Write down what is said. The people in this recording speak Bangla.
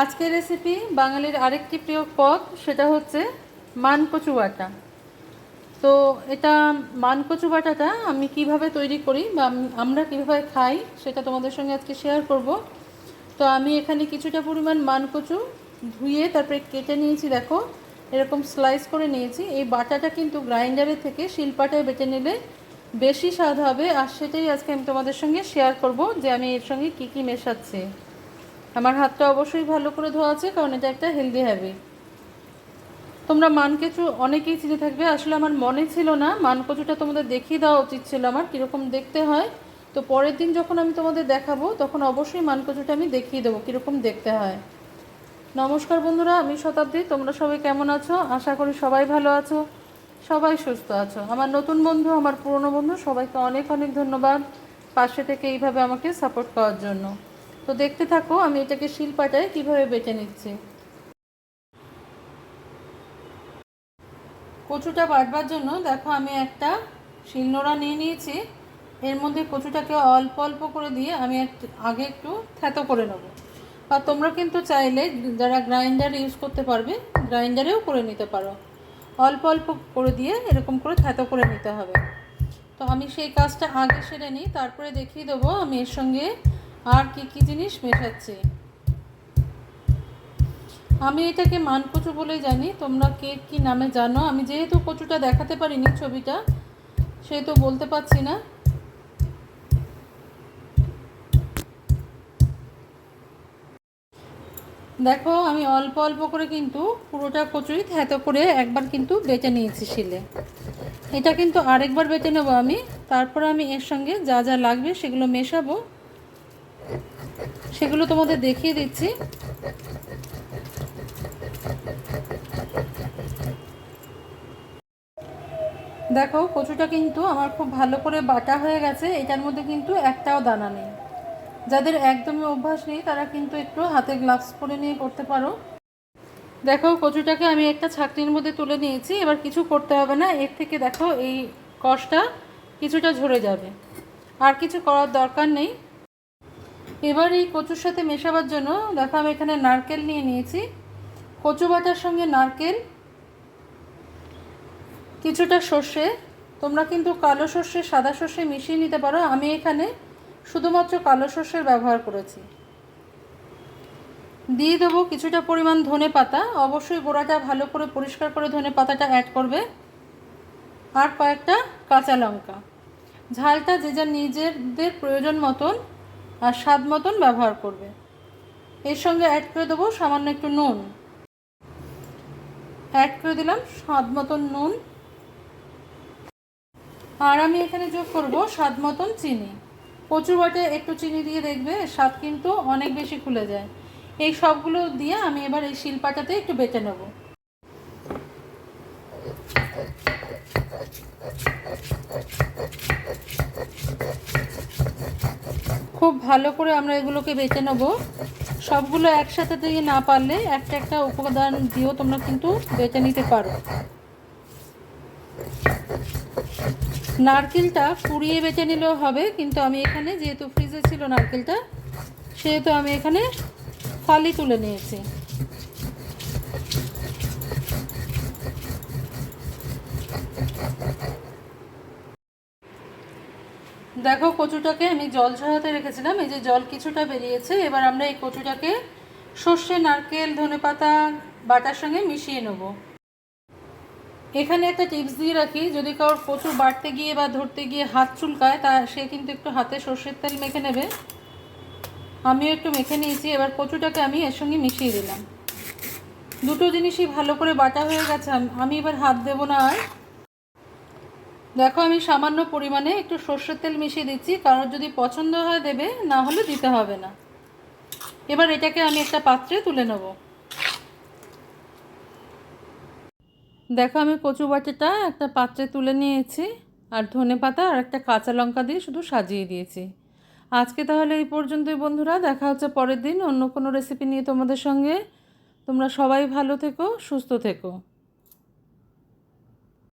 আজকের রেসিপি বাঙালির আরেকটি প্রিয় পদ, সেটা হচ্ছে মানকচু বাটা। তো এটা মানকচু বাটাটা আমি কীভাবে তৈরি করি বা আমরা কীভাবে খাই, সেটা তোমাদের সঙ্গে আজকে শেয়ার করব। তো আমি এখানে কিছুটা পরিমাণ মানকচু ধুয়ে তারপরে কেটে নিয়েছি, দেখো। এরকম স্লাইস করে নিয়েছি। এই বাটাটা কিন্তু গ্রাইন্ডারের থেকে শিলপাটায় বেটে নিলে বেশি স্বাদ হবে। আর সেটাই আজকে আমি তোমাদের সঙ্গে শেয়ার করব যে আমি এর সঙ্গে কী কী মেশাচ্ছি। আমার হাতটা অবশ্যই ভালো করে ধোয়া আছে, কারণ এটা একটা হেলদি হ্যাবিট তোমরা মানকচু অনেকেই চিনে থাকবে, আসলে আমার মনে ছিল না মানকচুটা তোমাদের দেখিয়ে দেওয়া উচিত ছিল আমার, কীরকম দেখতে হয়। তো পরের দিন যখন আমি তোমাদের দেখাবো, তখন অবশ্যই মানকচুটা আমি দেখিয়ে দেবো, কীরকম দেখতে হয়। নমস্কার বন্ধুরা, আমি শতাব্দী, তোমরা সবাই কেমন আছো? আশা করি সবাই ভালো আছো, সবাই সুস্থ আছো। আমার নতুন বন্ধু, আমার পুরনো বন্ধু, সবাইকে অনেক অনেক ধন্যবাদ পাশে থেকে এইভাবে আমাকে সাপোর্ট করার জন্য। তো দেখতে থাকো, আমি এটাকে শিলপাটায় কীভাবে বেটে নিচ্ছি। কচুটা বাটবার জন্য দেখো আমি একটা শিলনোড়া নিয়ে নিয়েছি। এর মধ্যে কচুটাকে অল্প অল্প করে দিয়ে আমি আগে একটু থ্যাতো করে নেব। বা তোমরা কিন্তু চাইলে যারা গ্রাইন্ডার ইউজ করতে পারবে, গ্রাইন্ডারেও করে নিতে পারো। অল্প অল্প করে দিয়ে এরকম করে থ্যাতো করে নিতে হবে। তো আমি সেই কাজটা আগে সেরে নিই, তারপরে দেখিয়ে দেবো আমি এর সঙ্গে আর কি কি জিনিস মেশাচ্ছি? আমি এটাকে মানকচু বলে জানি। তোমরা কে কি নামে জানো? আমি যেহেতু কচুটা দেখাতে পারিনি ছবিটা, সেহেতু বলতে পারছি না। দেখো, আমি অল্প অল্প করে কিন্তু পুরোটা কচুই থ্যাতো করে একবার কিন্তু বেটে নিয়েছি শিলে। এটা কিন্তু আরেকবার বেটে নেব আমি। তারপর আমি এর সঙ্গে যা যা লাগবে সেগুলো মেশাবো। সেগুলো তোমাদের দেখিয়ে দিচ্ছি। দেখো, কচুটা কিন্তু আমার খুব ভালো করে বাটা হয়ে গেছে। এটার মধ্যে কিন্তু একটাও দানা নেই। যাদের একদমই অভ্যাস নেই, তারা কিন্তু একটু হাতে গ্লাভস পরে নিয়ে করতে পারো। দেখো, কচুটাকে আমি একটা ছাকনির মধ্যে তুলে নিয়েছি। এবার কিছু করতে হবে না। এর থেকে দেখো, এই কষটা কিছুটা ঝরে যাবে। আর কিছু করার দরকার নেই। এবার এই কচুর সাথে মেশাবার জন্য দেখো আমি এখানে নারকেল নিয়ে নিয়েছি। কচু বাটার সঙ্গে নারকেল, কিছুটা সর্ষে। তোমরা কিন্তু কালো সর্ষে, সাদা সর্ষে মিশিয়ে নিতে পারো। আমি এখানে শুধুমাত্র কালো সর্ষের ব্যবহার করেছি। দিয়ে দেবো কিছুটা পরিমাণ ধনে পাতা। অবশ্যই গোড়াটা ভালো করে পরিষ্কার করে ধনে পাতাটা অ্যাড করবে। আর কয়েকটা কাঁচা লঙ্কা। ঝালটা যে যার নিজেদের প্রয়োজন মতন আর স্বাদ মতন ব্যবহার করবে। এর সঙ্গে অ্যাড করে দেবো সামান্য একটু নুন। অ্যাড করে দিলাম স্বাদ মতন নুন। আর আমি এখানে যোগ করব স্বাদ মতন চিনি। কচুর বাটে একটু চিনি দিয়ে দেখবে, স্বাদ কিন্তু অনেক বেশি খুলে যায়। এই সবগুলো দিয়ে আমি এবার এই শিলপাটাতে একটু বেটে নেব। খুব ভালো করে আমরা এগুলোকে বেছে নেব। সবগুলো একসাথে দিয়ে না পারলে একটা একটা উপাদান দিয়েও তোমরা কিন্তু বেছে নিতে পারো। নারকেলটা কুড়িয়ে বেছে নিলেও হবে, কিন্তু আমি এখানে যেহেতু ফ্রিজে ছিল নারকেলটা, সেহেতু আমি এখানে ফালি তুলে নিয়েছি। দেখো কচুটাকে আমি জল ঝরাতে রেখেছিলাম, এই যে জল কিছুটা বেরিয়েছে, এবার আমরা এই কচুটাকে সর্ষে, নারকেল, ধনেপাতা, বাটার সঙ্গে মিশিয়ে নেব। এখানে একটা টিপস দিয়ে রাখি, যদি কারোর কচু বাড়তে গিয়ে বা ধরতে গিয়ে হাত চুলকায়, তা সে কিন্তু একটু হাতে সর্ষের তেল মেখে নেবে। আমিও একটু মেখে নিয়েছি, এবার কচুটাকে আমি এর সঙ্গে মিশিয়ে দিলাম। দুটো জিনিসই ভালো করে বাটা হয়ে গেছে, আমি এবার হাত দেবো না আর। দেখো, আমি সামান্য পরিমাণে একটু সর্ষের তেল মিশিয়ে দিচ্ছি কারোর যদি পছন্দ হয় দেবে, না হলে দিতে হবে না। এবার এটাকে আমি একটা পাত্রে তুলে নেব। দেখো, আমি কচু বাটিটা একটা পাত্রে তুলে নিয়েছি, আর ধনে পাতা আর একটা কাঁচা লঙ্কা দিয়ে শুধু সাজিয়ে দিয়েছি। আজকে তাহলে এই পর্যন্তই, বন্ধুরা। দেখা হচ্ছে পরের দিন অন্য কোনো রেসিপি নিয়ে তোমাদের সঙ্গে। তোমরা সবাই ভালো থেকো, সুস্থ থেকো।